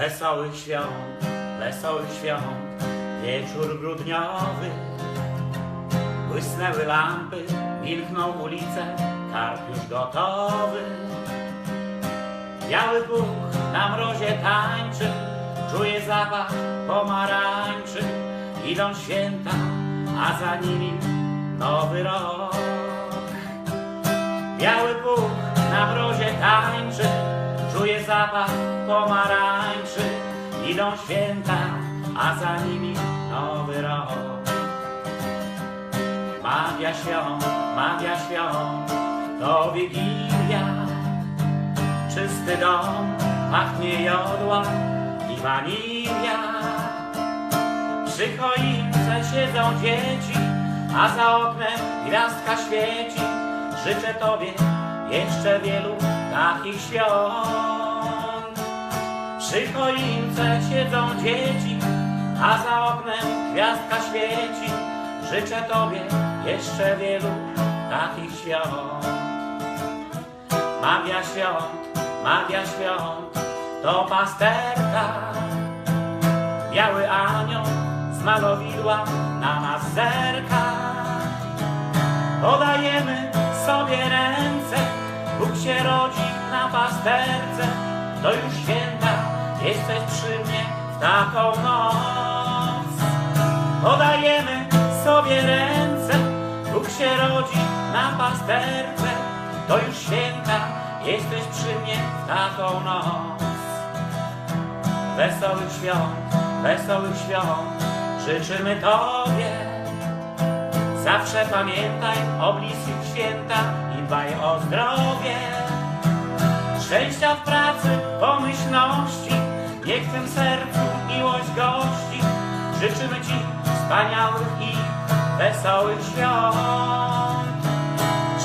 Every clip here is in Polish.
Wesołych świąt, wesołych świąt, wieczór grudniowy. Błysnęły lampy, milkną ulice, karp już gotowy. Biały Bóg na mrozie tańczy, czuje zapach pomarańczy. Idą święta, a za nimi nowy rok. Biały Bóg na mrozie tańczy, czuje zapach pomarańczy. Idą święta, a za nimi nowy rok. Magia świąt, magia świąt, to Wigilia. Czysty dom, pachnie jodła i wanilia. Przy choince siedzą dzieci, a za oknem gwiazdka świeci. Życzę Tobie jeszcze wielu takich świąt. Przy choince siedzą dzieci, a za oknem gwiazdka świeci. Życzę Tobie jeszcze wielu takich świąt. Magia świąt, magia świąt, to pasterka. Biały anioł z malowidła na nas zerka. Podajemy sobie ręce, Bóg się rodzi na pasterce. To już święta, jesteś przy mnie w taką noc. Podajemy sobie ręce, Bóg się rodzi na pasterce. To już święta, jesteś przy mnie w taką noc. Wesołych świąt, wesołych świąt, życzymy Tobie. Zawsze pamiętaj o bliskich święta i dbaj o zdrowie. Szczęścia w pracy, pomyślności, niech w tym sercu miłość gości. Życzymy Ci wspaniałych i wesołych świąt.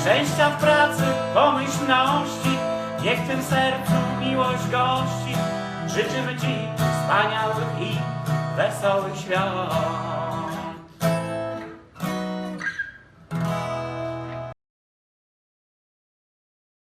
Szczęścia w pracy, pomyślności, niech w tym sercu miłość gości. Życzymy Ci wspaniałych i wesołych świąt.